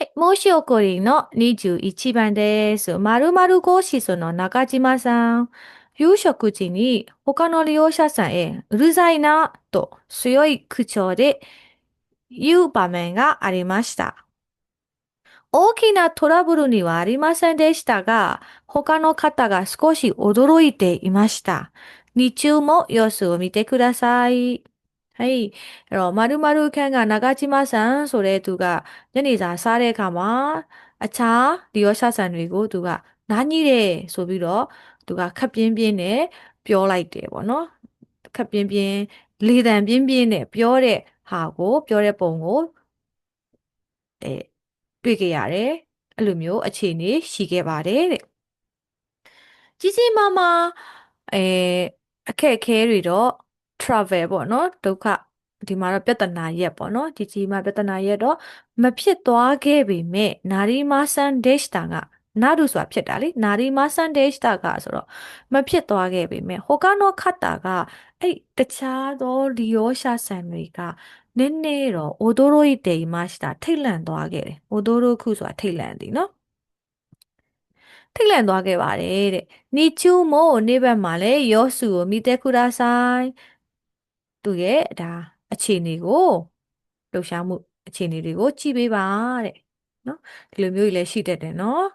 はい、申し起こりの21番です。〇〇号室の中島さん。夕食時に他の利用者さんへうるさいなと強い口調で言う場面がありました。大きなトラブルにはありませんでしたが、他の方が少し驚いていました。日中も様子を見てください。 အဲ့ဒီအဲ့တော့မာရုမာရုအခန်းကနာဂချိမဆန်ဆိုတဲ့သူကညနေစာစားတဲ့အခါမှာအခြားဒီရောရှာဆန်တွေကိုသူကနားညိတယ်ဆိုပြီးတော့သူကခပ်ပြင်းပြင်းနဲ့ပြောလိုက်တယ်ပေါ့နော်ခပ်ပြင်းပြင်းလေတံပြင်းပြင်းနဲ့ပြောတဲ့ဟာကိုပြောတဲ့ပုံကိုအဲတွေ့ခဲ့ရတယ်အဲ့လိုမျိုးအခြေအနေရှိခဲ့ပါတယ်တဲ့ကြီးကြီးမားမားအဲအခက်အခဲတွေတော့ travel ပေါ့နော်ဒုက္ခဒီမှာတော့ပြဿနာရက်ပေါ့နော်ကြီးကြီးမားပြဿနာရက်တော့မဖြစ်သွားခဲ့ပေမဲ့နာရီမာဆန်ဒက်ရှ်တာကနာဒုဆိုတာဖြစ်တာလေနာရီမာဆန်ဒက်ရှ်တာကဆိုတော့မဖြစ်သွားခဲ့ပေမဲ့ဟိုကနောခတ်တာကအဲ့တခြားသောလီယောရှာဆန်တွေကနည်းနည်းတော့အိုဒိုရိုရီတေမしたထိတ်လန့်သွားခဲ့တယ်အိုဒိုရိုခုဆိုတာထိတ်လန့်သည်နော်ထိတ်လန့်သွားခဲ့ပါတယ်တဲ့နီချူမို့နေ့ဘက်မှာလဲယောစုကိုမိတဲကူဒါဆိုင် သူရဲ့ဒါအခြေအနေကိုလှူရှားမှုအခြေအနေတွေကိုကြည့်ပေးပါတဲ့နော်ဒီလိုမျိုးကြီးလည်းရှိတတ်တယ်နော်